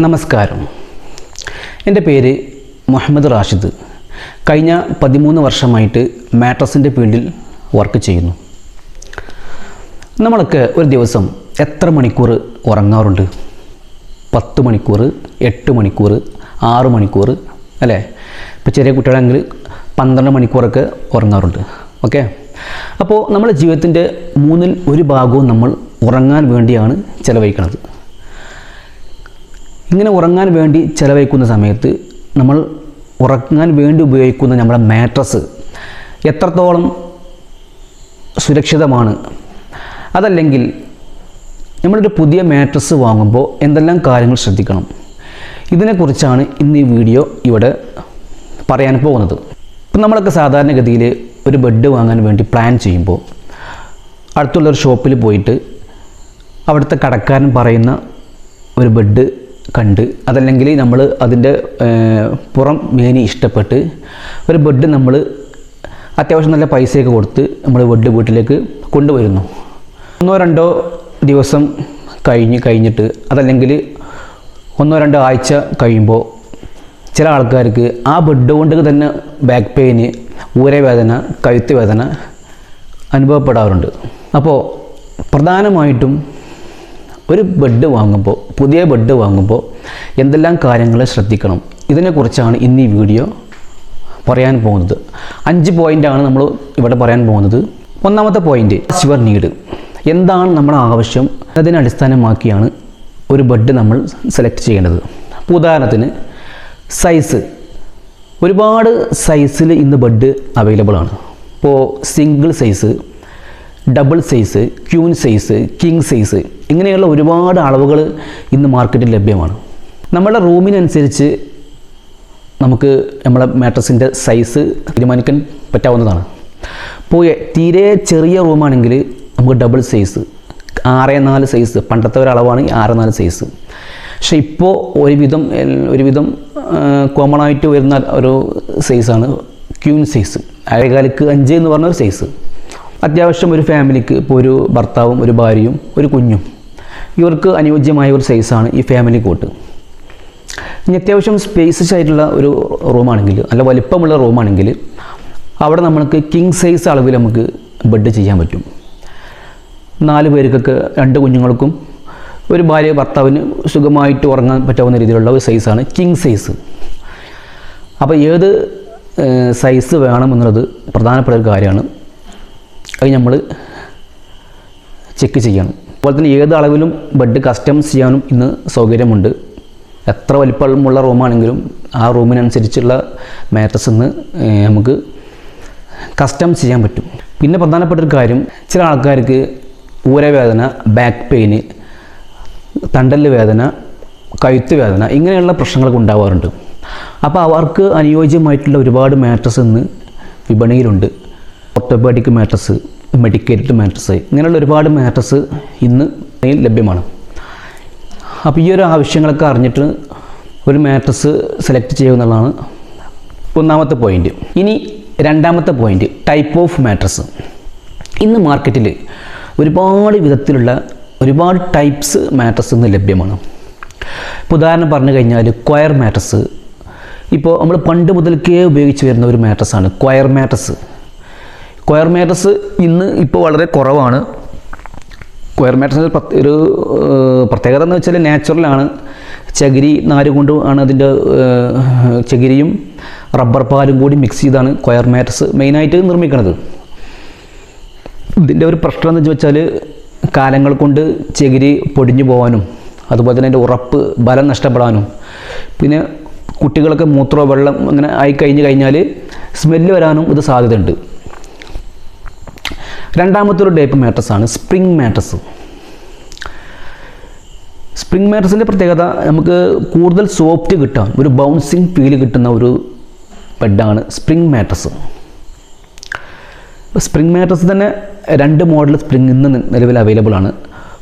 നമസ്കാരം. എന്റെ പേര് മുഹമ്മദ് റാഷിദ്. കഴിഞ്ഞ പതിമൂന്ന് വർഷമായിട്ട് മാട്രസിന്റെ ഫീൽഡിൽ വർക്ക് ചെയ്യുന്നു. നമ്മളൊക്കെ ഒരു ദിവസം എത്ര മണിക്കൂർ ഉറങ്ങാറുണ്ട്? പത്ത് മണിക്കൂർ എട്ട് മണിക്കൂർ ആറ് മണിക്കൂർ അല്ലേ? ഇപ്പോൾ ചെറിയ കുട്ടികളാണെങ്കിൽ പന്ത്രണ്ട് മണിക്കൂറൊക്കെ ഉറങ്ങാറുണ്ട്. ഓക്കെ? അപ്പോൾ നമ്മുടെ ജീവിതത്തിന്റെ മൂന്നിൽ ഒരു ഭാഗവും നമ്മൾ ഉറങ്ങാൻ വേണ്ടിയാണ് ചിലവഴിക്കുന്നത് ഇങ്ങനെ ഉറങ്ങാൻ വേണ്ടി ചിലവഴിക്കുന്ന സമയത്ത് നമ്മൾ ഉറങ്ങാൻ വേണ്ടി ഉപയോഗിക്കുന്ന നമ്മുടെ മാട്രസ് എത്രത്തോളം സുരക്ഷിതമാണ്? അതല്ലെങ്കിൽ നമ്മളൊരു പുതിയ മാട്രസ് വാങ്ങുമ്പോൾ എന്തെല്ലാം കാര്യങ്ങൾ ശ്രദ്ധിക്കണം? ഇതിനെക്കുറിച്ചാണ് ഇന്ന് ഈ വീഡിയോ ഇവിടെ പറയാൻ പോകുന്നത്. ഇപ്പം നമ്മളൊക്കെ സാധാരണഗതിയിൽ ഒരു ബെഡ് വാങ്ങാൻ വേണ്ടി പ്ലാൻ ചെയ്യുമ്പോൾ അടുത്തുള്ള ഒരു ഷോപ്പിൽ പോയിട്ട് അവിടുത്തെ കടക്കാരൻ പറയുന്ന ഒരു ബെഡ് കണ്ട് അതല്ലെങ്കിൽ നമ്മൾ അതിന്റെ പുറം മേനി ഇഷ്ടപ്പെട്ട് ഒരു ബെഡ് നമ്മൾ അത്യാവശ്യം നല്ല പൈസയൊക്കെ കൊടുത്ത് നമ്മൾ ബെഡ് വീട്ടിലേക്ക് കൊണ്ടുവരുന്നു. ഒന്നോ രണ്ടോ ദിവസം കഴിഞ്ഞ് കഴിഞ്ഞിട്ട് അതല്ലെങ്കിൽ ഒന്നോ രണ്ടോ ആഴ്ച കഴിയുമ്പോൾ ചില ആൾക്കാർക്ക് ആ ബെഡ് കൊണ്ട് തന്നെ ബാക്ക് പെയിന് ഊരവേദന കഴുത്ത് വേദന അനുഭവപ്പെടാറുണ്ട്. അപ്പോൾ പ്രധാനമായിട്ടും ഒരു ബെഡ് വാങ്ങുമ്പോൾ പുതിയ ബെഡ് വാങ്ങുമ്പോൾ എന്തെല്ലാം കാര്യങ്ങൾ ശ്രദ്ധിക്കണം? ഇതിനെക്കുറിച്ചാണ് ഇന്ന് ഈ വീഡിയോ പറയാൻ പോകുന്നത്. അഞ്ച് പോയിന്റാണ് നമ്മൾ ഇവിടെ പറയാൻ പോകുന്നത്. ഒന്നാമത്തെ പോയിന്റ് യുവർ നീഡ് എന്താണ് നമ്മുടെ ആവശ്യം? അതിനെ അടിസ്ഥാനമാക്കിയാണ് ഒരു ബെഡ് നമ്മൾ സെലക്ട് ചെയ്യേണ്ടത്. അപ്പോൾ ഉദാഹരണത്തിന് സൈസ് ഒരുപാട് സൈസിൽ ഇന്ന് ബെഡ് അവൈലബിൾ ആണ്. ഇപ്പോൾ single size double size queen size king size ഇങ്ങനെയുള്ള ഒരുപാട് അളവുകൾ ഇന്ന് മാർക്കറ്റിൽ ലഭ്യമാണ്. നമ്മുടെ റൂമിനനുസരിച്ച് നമുക്ക് നമ്മളെ മാട്രസിന്റെ സൈസ് തീരുമാനിക്കാൻ പറ്റാവുന്നതാണ്. ഇപ്പോൾ തീരെ ചെറിയ റൂമാണെങ്കിൽ നമുക്ക് ഡബിൾ സൈസ് ആറ് നാല് സൈസ് പണ്ടത്തെ ഒരളവാണ് ഈ ആറ് നാല് സൈസ്. പക്ഷേ ഇപ്പോൾ ഒരുവിധം ഒരുവിധം കോമൺ ആയിട്ട് വരുന്ന ഒരു സൈസാണ് ക്യൂൻ സൈസ് അരകാലിക്ക് അഞ്ച് എന്ന് പറഞ്ഞ ഒരു സൈസ്. അത്യാവശ്യം ഒരു ഫാമിലിക്ക് ഇപ്പോൾ ഒരു ഭർത്താവും ഒരു ഭാര്യയും ഒരു കുഞ്ഞും. ഇവർക്ക് അനുയോജ്യമായ ഒരു സൈസാണ് ഈ ഫാമിലി കോട്ട് ഇനി അത്യാവശ്യം സ്പേസസ് ആയിട്ടുള്ള ഒരു റൂമാണെങ്കിൽ അല്ല വലിപ്പമുള്ള റൂമാണെങ്കിൽ അവിടെ നമ്മൾക്ക് കിങ് സൈസ് അളവിൽ നമുക്ക് ബെഡ് ചെയ്യാൻ പറ്റും. നാല് പേർക്കൊക്കെ രണ്ട് കുഞ്ഞുങ്ങൾക്കും ഒരു ഭാര്യ ഭർത്താവിന് സുഖമായിട്ട് ഉറങ്ങാൻ പറ്റാവുന്ന രീതിയിലുള്ള ഒരു സൈസാണ് കിങ് സൈസ് അപ്പോൾ ഏത് സൈസ് വേണമെന്നുള്ളത് പ്രധാനപ്പെട്ട ഒരു കാര്യമാണ്. അത് നമ്മൾ ചെക്ക് ചെയ്യണം. അതുപോലെ തന്നെ ഏത് അളവിലും ബെഡ് കസ്റ്റംസ് ചെയ്യാനും ഇന്ന് സൗകര്യമുണ്ട്. എത്ര വലിപ്പമുള്ള റൂമാണെങ്കിലും ആ റൂമിനനുസരിച്ചുള്ള മാറ്റസ് ഇന്ന് നമുക്ക് കസ്റ്റം ചെയ്യാൻ പറ്റും. പിന്നെ പ്രധാനപ്പെട്ട ഒരു കാര്യം ചില ആൾക്കാർക്ക് ഊരവേദന ബാക്ക് പെയിന് തണ്ടൽ വേദന കഴുത്ത് വേദന ഇങ്ങനെയുള്ള പ്രശ്നങ്ങളൊക്കെ ഉണ്ടാവാറുണ്ട്. അപ്പോൾ അവർക്ക് അനുയോജ്യമായിട്ടുള്ള ഒരുപാട് മാട്രസ് ഇന്ന് വിപണിയിലുണ്ട്. ഓർത്തോപാഡിക് മാട്രസ് മെഡിക്കേറ്റഡ് മാട്രസ് ഇങ്ങനെയുള്ള ഒരുപാട് മാട്രസ് ഇന്ന് ലഭ്യമാണ്. അപ്പോൾ ഈ ഒരു ആവശ്യങ്ങളൊക്കെ അറിഞ്ഞിട്ട് ഒരു മാട്രസ് സെലക്ട് ചെയ്യുമെന്നുള്ളതാണ് ഒന്നാമത്തെ പോയിന്റ് ഇനി രണ്ടാമത്തെ പോയിന്റ് ടൈപ്പ് ഓഫ് മാട്രസ് ഇന്ന് മാർക്കറ്റിൽ ഒരുപാട് വിധത്തിലുള്ള ഒരുപാട് ടൈപ്സ് മാട്രസ് ഇന്ന് ലഭ്യമാണ്. ഇപ്പോൾ ഉദാഹരണം പറഞ്ഞു കഴിഞ്ഞാൽ ക്വയർ മാട്രസ് ഇപ്പോൾ നമ്മൾ പണ്ട് മുതൽക്കേ ഉപയോഗിച്ച് വരുന്ന ഒരു മാട്രസാണ് ക്വയർ മാട്രസ് ക്വയർ മാറ്റസ് ഇന്ന് ഇപ്പോൾ വളരെ കുറവാണ്. സ്ക്വയർ പ്രത്യ- ഒരു പ്രത്യേകത എന്ന് വെച്ചാൽ നാച്ചുറലാണ് ചകിരി നാര് കൊണ്ട് ആണ് അതിന്റെ ചകിരിയും റബ്ബർ പാലും കൂടി മിക്സ് ചെയ്താണ് സ്ക്വയർ മാറ്റേഴ്സ് മെയിനായിട്ട് നിർമ്മിക്കുന്നത് ഇതിന്റെ ഒരു പ്രശ്നം എന്ന് വെച്ചാൽ കാലങ്ങൾ കൊണ്ട് ചകിരി പൊടിഞ്ഞു പോകാനും അതുപോലെ തന്നെ അതിന്റെ ഉറപ്പ് ബലം നഷ്ടപ്പെടാനും. പിന്നെ കുട്ടികളൊക്കെ മൂത്രമോ വെള്ളം അങ്ങനെ ആയി കഴിഞ്ഞ് കഴിഞ്ഞാൽ സ്മെല്ല് വരാനും ഇത് സാധ്യതയുണ്ട്. രണ്ടാമത്തെ ഒരു ടൈപ്പ് മാട്രസ് ആണ് സ്പ്രിംഗ് മാട്രസ് സ്പ്രിംഗ് മാട്രസിന്റെ പ്രത്യേകത നമുക്ക് കൂടുതൽ സോഫ്റ്റ് കിട്ടാൻ ഒരു ബൗൺസിങ് ഫീൽ കിട്ടുന്ന ഒരു ബെഡാണ് സ്പ്രിംഗ് മാട്രസ് സ്പ്രിംഗ് മാട്രസ് തന്നെ രണ്ട് മോഡൽ സ്പ്രിംഗ് ഇന്ന് നിലവിൽ അവൈലബിൾ ആണ്.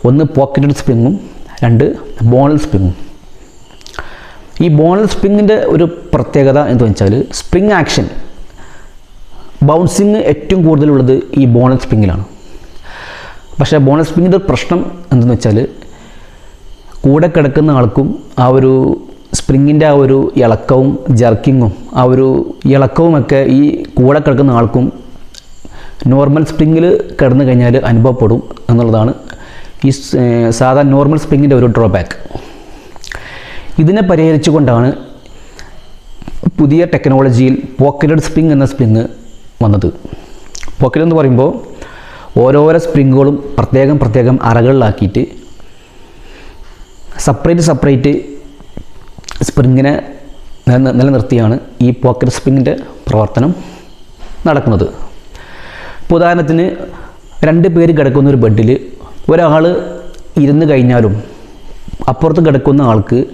ഒന്ന് പോക്കറ്റഡ് സ്പ്രിങ്ങും രണ്ട് ബോണൽ സ്പ്രിങ്ങും ഈ ബോണൽ സ്പ്രിങ്ങിന്റെ ഒരു പ്രത്യേകത എന്ന് വെച്ചാൽ സ്പ്രിംഗ് ആക്ഷൻ ബൗൺസിങ് ഏറ്റവും കൂടുതലുള്ളത് ഈ ബോണൽ സ്പ്രിങ്ങിലാണ്. പക്ഷേ ബോണൽ സ്പ്രിങ്ങിന്റെ ഒരു പ്രശ്നം എന്തെന്ന് വെച്ചാൽ കൂടെ കിടക്കുന്ന ആൾക്കും ആ ഒരു സ്പ്രിങ്ങിന്റെ ആ ഒരു ഇളക്കവും ജർക്കിങ്ങും ആ ഒരു ഇളക്കവുമൊക്കെ ഈ കൂടെ കിടക്കുന്ന ആൾക്കും നോർമൽ സ്പ്രിങ്ങിൽ കിടന്നു കഴിഞ്ഞാൽ അനുഭവപ്പെടും എന്നുള്ളതാണ് ഈ സാധാ നോർമൽ സ്പ്രിങ്ങിന്റെ ഒരു ഡ്രോബാക്ക്. ഇതിനെ പരിഹരിച്ചുകൊണ്ടാണ് പുതിയ ടെക്നോളജിയിൽ പോക്കറ്റഡ് സ്പ്രിങ് എന്ന സ്പ്രിങ് വന്നത്. പോക്കറ്റ് എന്ന് പറയുമ്പോൾ ഓരോരോ സ്പ്രിങ്ങുകളും പ്രത്യേകം പ്രത്യേകം അറകളിലാക്കിയിട്ട് സെപ്പറേറ്റ് സെപ്പറേറ്റ് സ്പ്രിങ്ങിനെ നില- നിലനിർത്തിയാണ് ഈ പോക്കറ്റ് സ്പ്രിങ്ങിന്റെ പ്രവർത്തനം നടക്കുന്നത്. ഇപ്പോൾ ഉദാഹരണത്തിന് രണ്ട് പേര് കിടക്കുന്ന ഒരു ബെഡിൽ ഒരാൾ ഇരുന്ന് കഴിഞ്ഞാലും അപ്പുറത്ത് കിടക്കുന്ന ആൾക്ക്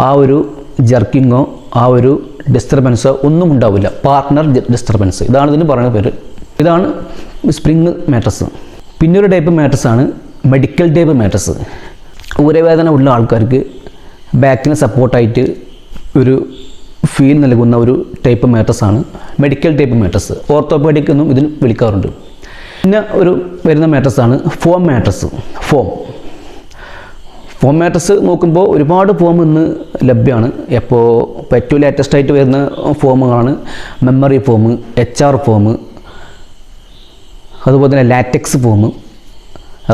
ആ ഒരു ജർക്കിങ്ങോ ആ ഒരു ഡിസ്റ്റർബൻസ് ഒന്നും ഉണ്ടാവില്ല. പാർട്ട്ണർ ഡിസ്റ്റർബൻസ് ഇതാണ് ഇതിന് പറയുന്ന പേര്. ഇതാണ് സ്പ്രിങ് മാട്രസ് പിന്നൊരു ടൈപ്പ് മാട്രസാണ് മെഡിക്കൽ ടൈപ്പ് മാട്രസ് ഊരവേദന ഉള്ള ആൾക്കാർക്ക് ബാക്കിന് സപ്പോർട്ടായിട്ട് ഒരു ഫീൽ നൽകുന്ന ഒരു ടൈപ്പ് മാട്രസാണ് മെഡിക്കൽ ടൈപ്പ് മാട്രസ് ഓർത്തോപേഡിക് എന്നും ഇതിന് വിളിക്കാറുണ്ട്. പിന്നെ ഒരു വരുന്ന മാട്രസാണ് foam mattress foam foam mattress നോക്കുമ്പോൾ ഒരുപാട് ഫോം ഇന്ന് ലഭ്യമാണ് ഇപ്പോൾ ഏറ്റവും ലേറ്റസ്റ്റ് ആയിട്ട് വരുന്ന ഫോമുകളാണ് memory foam H R foam അതുപോലെ തന്നെ ലാറ്റക്സ് ഫോം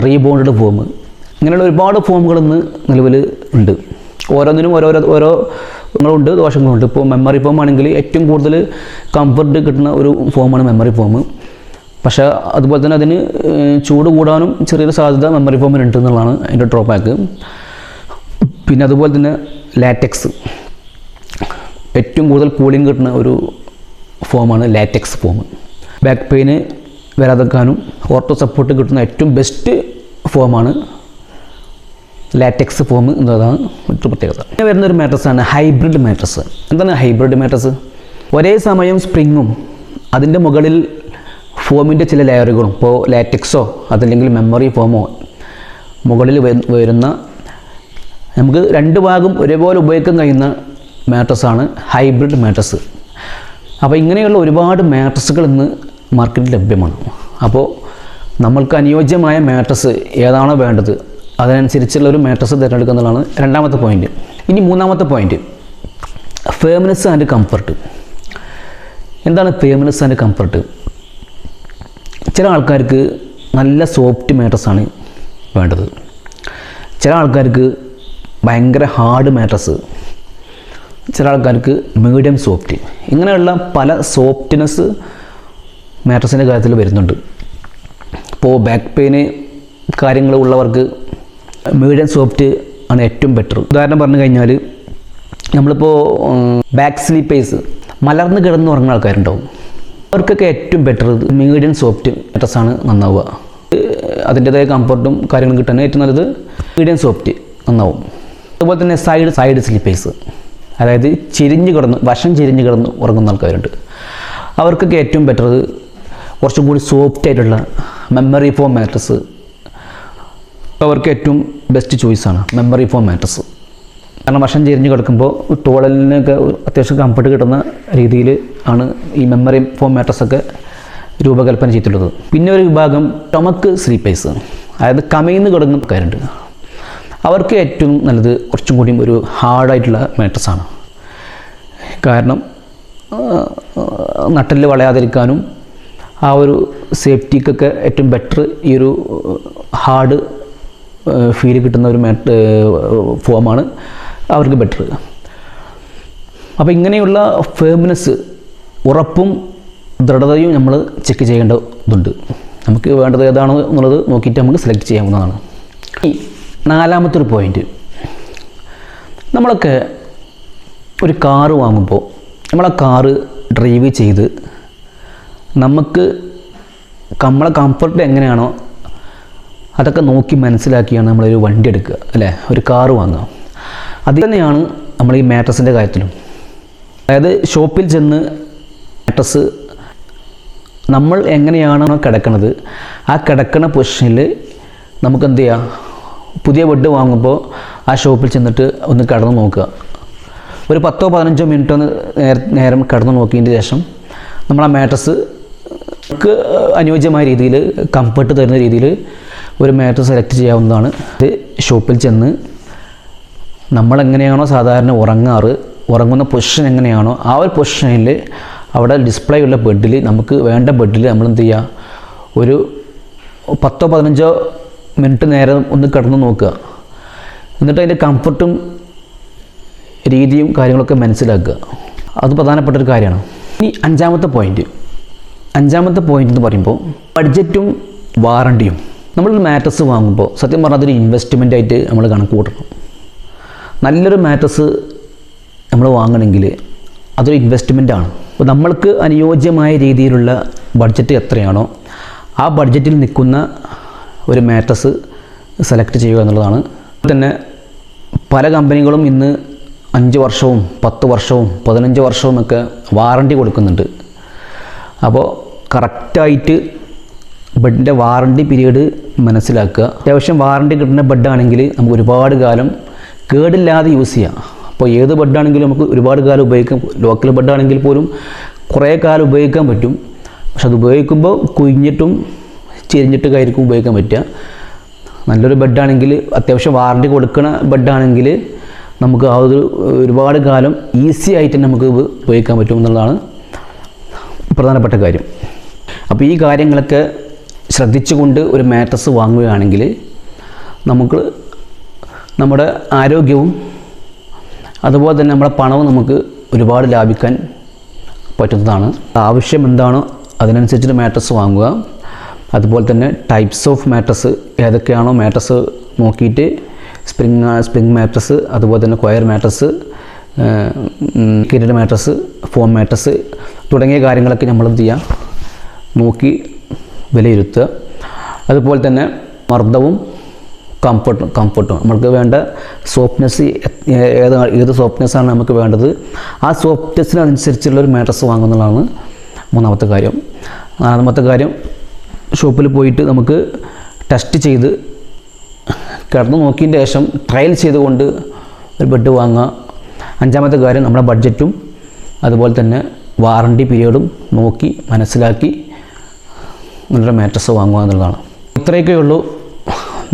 റീബോണ്ടഡ് ഫോം ഇങ്ങനെയുള്ള ഒരുപാട് ഫോമുകൾ ഇന്ന് നിലവിൽ ഉണ്ട്. ഓരോന്നിനും ഓരോരോ ഓരോ ഗുണങ്ങളുണ്ട് ദോഷങ്ങളുണ്ട്. ഇപ്പോൾ മെമ്മറി ഫോം ആണെങ്കിൽ ഏറ്റവും കൂടുതൽ കംഫർട്ട് കിട്ടുന്ന ഒരു ഫോമാണ് മെമ്മറി ഫോം പക്ഷേ അതുപോലെ തന്നെ അതിന് ചൂട് കൂടാനും ചെറിയൊരു സാധ്യത മെമ്മറി ഫോമിനുണ്ട് എന്നുള്ളതാണ് അതിന്റെ ഡ്രോബാക്ക് പിന്നെ അതുപോലെ തന്നെ ലാറ്റക്സ് ഏറ്റവും കൂടുതൽ കൂളിംഗ് കിട്ടുന്ന ഒരു ഫോമാണ് ലാറ്റക്സ് ഫോം ബാക്ക് പെയിന് വരാതെക്കാനും ഓർട്ടോ സപ്പോർട്ട് കിട്ടുന്ന ഏറ്റവും ബെസ്റ്റ് ഫോമാണ് ലാറ്റക്സ് ഫോം എന്നതാണ് മറ്റൊരു പ്രത്യേകത. പിന്നെ വരുന്നൊരു മാട്രസാണ് ഹൈബ്രിഡ് മാട്രസ് എന്താണ് ഹൈബ്രിഡ് മാട്രസ് ഒരേ സമയം സ്പ്രിങ്ങും അതിന്റെ മുകളിൽ ഫോമിന്റെ ചില ലെയറുകളും ഇപ്പോൾ ലാറ്റിക്സോ അതല്ലെങ്കിൽ മെമ്മറി ഫോമോ മുകളിൽ വരുന്ന നമുക്ക് രണ്ട് ഭാഗം ഒരേപോലെ ഉപയോഗിക്കാൻ കഴിയുന്ന മാട്രസാണ് ഹൈബ്രിഡ് മാട്രസ് അപ്പോൾ ഇങ്ങനെയുള്ള ഒരുപാട് മാട്രസുകൾ ഇന്ന് മാർക്കറ്റിൽ ലഭ്യമാണ്. അപ്പോൾ നമ്മൾക്ക് അനുയോജ്യമായ മാട്രസ് ഏതാണോ വേണ്ടത് അതിനനുസരിച്ചുള്ള ഒരു മാട്രസ് തിരഞ്ഞെടുക്കുക എന്നുള്ളതാണ് രണ്ടാമത്തെ പോയിന്റ് ഇനി മൂന്നാമത്തെ പോയിന്റ് ഫേമിനസ് ആൻഡ് കംഫർട്ട് എന്താണ് ഫേമിനസ് ആൻഡ് കംഫർട്ട് ചില ആൾക്കാർക്ക് നല്ല സോഫ്റ്റ് മാട്രസാണ് വേണ്ടത്. ചില ആൾക്കാർക്ക് ഭയങ്കര ഹാർഡ് മാട്രസ് ചില ആൾക്കാർക്ക് മീഡിയം സോഫ്റ്റ് ഇങ്ങനെയുള്ള പല സോഫ്റ്റ്നെസ് മാട്രസിന്റെ കാര്യത്തിൽ വരുന്നുണ്ട്. ഇപ്പോൾ ബാക്ക് പെയിന് കാര്യങ്ങൾ ഉള്ളവർക്ക് മീഡിയം സോഫ്റ്റ് ആണ് ഏറ്റവും ബെറ്റർ ഉദാഹരണം പറഞ്ഞു കഴിഞ്ഞാൽ നമ്മളിപ്പോൾ ബാക്ക് സ്ലീപ്പേഴ്സ് മലർന്ന് കിടന്ന് ഉറങ്ങുന്ന ആൾക്കാരുണ്ടാവും. അവർക്കൊക്കെ ഏറ്റവും ബെറ്റർ മീഡിയം സോഫ്റ്റ് ഡ്രസ്സാണ് നന്നാവുക. അതിന്റെതായ കംഫർട്ടും കാര്യങ്ങളും കിട്ടാൻ ഏറ്റവും നല്ലത് മീഡിയം സോഫ്റ്റ് നന്നാവും. അതുപോലെ തന്നെ സൈഡ് സൈഡ് സ്ലീപ്പേഴ്സ് അതായത് ചെരിഞ്ഞ് കിടന്ന് വശം ചെരിഞ്ഞ് കിടന്ന് ഉറങ്ങുന്ന ആൾക്കാരുണ്ട്. അവർക്കൊക്കെ ഏറ്റവും ബെറ്റർ കുറച്ചും കൂടി സോഫ്റ്റ് ആയിട്ടുള്ള മെമ്മറി ഫോം മാട്രസ് അവർക്ക് ഏറ്റവും ബെസ്റ്റ് ചോയ്സാണ് മെമ്മറി ഫോം മാട്രസ് കാരണം വർഷം ചെരിഞ്ഞ് കിടക്കുമ്പോൾ ടോളലിനൊക്കെ അത്യാവശ്യം കംഫർട്ട് കിട്ടുന്ന രീതിയിൽ ആണ് ഈ മെമ്മറി ഫോം മാട്രസൊക്കെ രൂപകൽപ്പന ചെയ്തിട്ടുള്ളത്. പിന്നെ ഒരു വിഭാഗം ടൊമക്ക് സ്ലീപ്പേഴ്സ് അതായത് കമയിന്ന് കിടക്കുന്ന ആൾക്കാരുണ്ട് അവർക്ക് ഏറ്റവും നല്ലത് കുറച്ചും കൂടിയും ഒരു ഹാർഡായിട്ടുള്ള മാട്രസാണ് കാരണം നട്ടലിൽ വളയാതിരിക്കാനും ആ ഒരു സേഫ്റ്റിക്കൊക്കെ ഏറ്റവും ബെറ്റർ ഈ ഒരു ഹാർഡ് ഫീൽ കിട്ടുന്ന ഒരു ഫോമാണ് അവർക്ക് ബെറ്റർ അപ്പോൾ ഇങ്ങനെയുള്ള ഫേമിനസ് ഉറപ്പും ദൃഢതയും നമ്മൾ ചെക്ക് ചെയ്യേണ്ടതുണ്ട്. നമുക്ക് വേണ്ടത് ഏതാണോ എന്നുള്ളത് നോക്കിയിട്ട് നമുക്ക് സെലക്ട് ചെയ്യാവുന്നതാണ്. ഈ നാലാമത്തെ ഒരു പോയിന്റ് നമ്മളൊക്കെ ഒരു കാറ് വാങ്ങുമ്പോൾ നമ്മളെ കാറ് ഡ്രൈവ് ചെയ്ത് നമുക്ക് നമ്മളെ കംഫർട്ട് എങ്ങനെയാണോ അതൊക്കെ നോക്കി മനസ്സിലാക്കിയാണ് നമ്മളൊരു വണ്ടി എടുക്കുക അല്ലേ? ഒരു കാറ് വാങ്ങുക. അത് തന്നെയാണ് നമ്മൾ ഈ മാട്രസിന്റെ കാര്യത്തിലും. അതായത് ഷോപ്പിൽ ചെന്ന് മാട്രസ് നമ്മൾ എങ്ങനെയാണോ കിടക്കണത് ആ കിടക്കണ പൊസിഷനിൽ നമുക്ക് എന്ത് ചെയ്യാം പുതിയ ബെഡ് വാങ്ങുമ്പോൾ ആ ഷോപ്പിൽ ചെന്നിട്ട് ഒന്ന് കിടന്ന് നോക്കുക. ഒരു പത്തോ പതിനഞ്ചോ മിനിറ്റോ ഒന്ന് നേര കടന്നു നോക്കിയതിന് ശേഷം നമ്മൾ ആ മാട്രസ് നമുക്ക് അനുയോജ്യമായ രീതിയിൽ കംഫർട്ട് തരുന്ന രീതിയിൽ ഒരു മാട്രസ് സെലക്ട് ചെയ്യാവുന്നതാണ്. ഇത് ഷോപ്പിൽ ചെന്ന് നമ്മളെങ്ങനെയാണോ സാധാരണ ഉറങ്ങാറ് ഉറങ്ങുന്ന പൊസിഷൻ എങ്ങനെയാണോ ആ ഒരു പൊസിഷനിൽ അവിടെ ഡിസ്പ്ലേ ഉള്ള ബെഡിൽ നമുക്ക് വേണ്ട ബെഡിൽ നമ്മൾ എന്ത് ചെയ്യുക ഒരു പത്തോ പതിനഞ്ചോ മിനിറ്റ് നേരം ഒന്ന് കിടന്ന് നോക്കുക. എന്നിട്ട് അതിന്റെ കംഫർട്ടും രീതിയും കാര്യങ്ങളൊക്കെ മനസ്സിലാക്കുക. അത് പ്രധാനപ്പെട്ട ഒരു കാര്യമാണ്. ഇനി അഞ്ചാമത്തെ പോയിന്റ് അഞ്ചാമത്തെ പോയിന്റ് എന്ന് പറയുമ്പോൾ ബഡ്ജറ്റും വാറണ്ടിയും നമ്മളൊരു മാറ്റസ് വാങ്ങുമ്പോൾ സത്യം പറഞ്ഞാൽ അതൊരു ഇൻവെസ്റ്റ്മെന്റ് ആയിട്ട് നമ്മൾ കണക്ക് കൂട്ടണം. നല്ലൊരു മാറ്റസ് നമ്മൾ വാങ്ങണമെങ്കിൽ അതൊരു ഇൻവെസ്റ്റ്മെന്റ് ആണ്. അപ്പോൾ നമ്മൾക്ക് അനുയോജ്യമായ രീതിയിലുള്ള ബഡ്ജറ്റ് എത്രയാണോ ആ ബഡ്ജറ്റിൽ നിൽക്കുന്ന ഒരു മാറ്റസ് സെലക്ട് ചെയ്യുക എന്നുള്ളതാണ്. തന്നെ പല കമ്പനികളും ഇന്ന് അഞ്ച് വർഷവും പത്ത് വർഷവും പതിനഞ്ച് വർഷവും ഒക്കെ വാറണ്ടി കൊടുക്കുന്നുണ്ട്. അപ്പോൾ കറക്റ്റായിട്ട് ബെഡിന്റെ വാറണ്ടി പീരീഡ് മനസ്സിലാക്കുക. അത്യാവശ്യം വാറണ്ടി കിട്ടുന്ന ബെഡാണെങ്കിൽ നമുക്ക് ഒരുപാട് കാലം കേടില്ലാതെ യൂസ് ചെയ്യാം. അപ്പോൾ ഏത് ബെഡാണെങ്കിലും നമുക്ക് ഒരുപാട് കാലം ഉപയോഗിക്കാം. ലോക്കൽ ബെഡാണെങ്കിൽ പോലും കുറേ കാലം ഉപയോഗിക്കാൻ പറ്റും. പക്ഷെ അത് ഉപയോഗിക്കുമ്പോൾ കുഴിഞ്ഞിട്ടും ചെരിഞ്ഞിട്ടൊക്കെ ആയിരിക്കും ഉപയോഗിക്കാൻ പറ്റുക. നല്ലൊരു ബെഡാണെങ്കിൽ അത്യാവശ്യം വാറണ്ടി കൊടുക്കുന്ന ബെഡാണെങ്കിൽ നമുക്ക് ആ ഒരു ഒരുപാട് കാലം ഈസി ആയിട്ട് നമുക്ക് ഉപയോഗിക്കാൻ പറ്റും എന്നുള്ളതാണ് പ്രധാനപ്പെട്ട കാര്യം. അപ്പോൾ ഈ കാര്യങ്ങളൊക്കെ ശ്രദ്ധിച്ചുകൊണ്ട് ഒരു മാട്രസ് വാങ്ങുകയാണെങ്കിൽ നമുക്ക് നമ്മുടെ ആരോഗ്യവും അതുപോലെ തന്നെ നമ്മുടെ പണവും നമുക്ക് ഒരുപാട് ലാഭിക്കാൻ പറ്റുന്നതാണ്. ആവശ്യം എന്താണോ അതിനനുസരിച്ചിട്ട് മാട്രസ് വാങ്ങുക. അതുപോലെ തന്നെ ടൈപ്സ് ഓഫ് മാട്രസ് ഏതൊക്കെയാണോ മാട്രസ് നോക്കിയിട്ട് സ്പ്രിങ് സ്പ്രിങ് മാട്രസ് അതുപോലെ തന്നെ കൊയർ മാട്രസ് കിരീട മാട്രസ് ഫോം മാട്രസ് തുടങ്ങിയ കാര്യങ്ങളൊക്കെ നമ്മൾ എന്ത് ചെയ്യുക? നോക്കി വിലയിരുത്തുക. അതുപോലെ തന്നെ മർദ്ദവും കംഫർട്ടും കംഫർട്ടും നമുക്ക് വേണ്ട സോഫ്റ്റ്നെസ് ഏത് ഏത് സോഫ്റ്റ്നെസ്സാണ് നമുക്ക് വേണ്ടത്? ആ സോഫ്റ്റ്നെസ്സിനനുസരിച്ചുള്ള ഒരു മാട്രസ് വാങ്ങുന്നതാണ് മൂന്നാമത്തെ കാര്യം. നാലാമത്തെ കാര്യം ഷോപ്പിൽ പോയിട്ട് നമുക്ക് ടെസ്റ്റ് ചെയ്ത് കിടന്നു നോക്കിയതിന്റെ ശേഷം ട്രയൽ ചെയ്തുകൊണ്ട് ഒരു ബെഡ് വാങ്ങുക. അഞ്ചാമത്തെ കാര്യം നമ്മുടെ ബഡ്ജറ്റും അതുപോലെ തന്നെ വാറണ്ടി പീരീഡും നോക്കി മനസ്സിലാക്കി നല്ലൊരു മാട്രസ് വാങ്ങുക എന്നുള്ളതാണ്. ഇത്രയൊക്കെ ഉള്ളൂ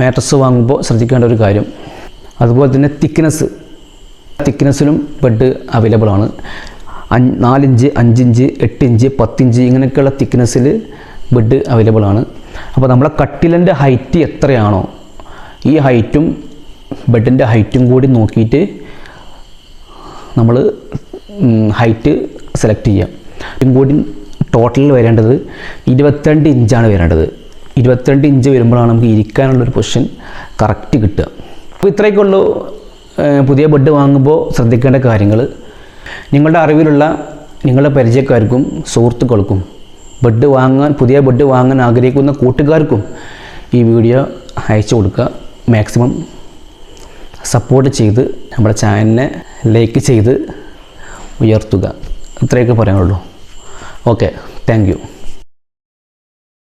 മാട്രസ് വാങ്ങുമ്പോൾ ശ്രദ്ധിക്കേണ്ട ഒരു കാര്യം. അതുപോലെ തന്നെ തിക്നെസ് തിക്നെസ്സിലും ബെഡ് അവൈലബിൾ ആണ്. നാലിഞ്ച് അഞ്ചിഞ്ച് എട്ടിഞ്ച് പത്തിഞ്ച് ഇങ്ങനെയൊക്കെയുള്ള തിക്നെസ്സിൽ ബെഡ് അവൈലബിൾ ആണ്. അപ്പോൾ നമ്മളെ കട്ടിലിന്റെ ഹൈറ്റ് എത്രയാണോ ഈ ഹൈറ്റും ബെഡിന്റെ ഹൈറ്റും കൂടി നോക്കിയിട്ട് നമ്മൾ ഹൈറ്റ് സെലക്ട് ചെയ്യാം. കൂടി ടോട്ടലിൽ വരേണ്ടത് ഇരുപത്തിരണ്ട് ഇഞ്ചാണ് വരേണ്ടത്. ഇരുപത്തിരണ്ട് ഇഞ്ച് വരുമ്പോഴാണ് നമുക്ക് ഇരിക്കാനുള്ളൊരു പൊസിഷൻ കറക്റ്റ് കിട്ടുക. അപ്പോൾ ഇത്രയൊക്കെ ഉള്ളൂ പുതിയ ബെഡ് വാങ്ങുമ്പോൾ ശ്രദ്ധിക്കേണ്ട കാര്യങ്ങൾ. നിങ്ങളുടെ അറിവിലുള്ള നിങ്ങളുടെ പരിചയക്കാർക്കും സുഹൃത്തുക്കൾക്കും ബെഡ് വാങ്ങാൻ പുതിയ ബെഡ് വാങ്ങാൻ ആഗ്രഹിക്കുന്ന കൂട്ടുകാർക്കും ഈ വീഡിയോ അയച്ചു കൊടുക്കുക. മാക്സിമം സപ്പോർട്ട് ചെയ്ത് നമ്മുടെ ചാനലിനെ ലൈക്ക് ചെയ്ത് ഉയർത്തുക. ഇത്രയൊക്കെ പറയാനുള്ളൂ. Okay thank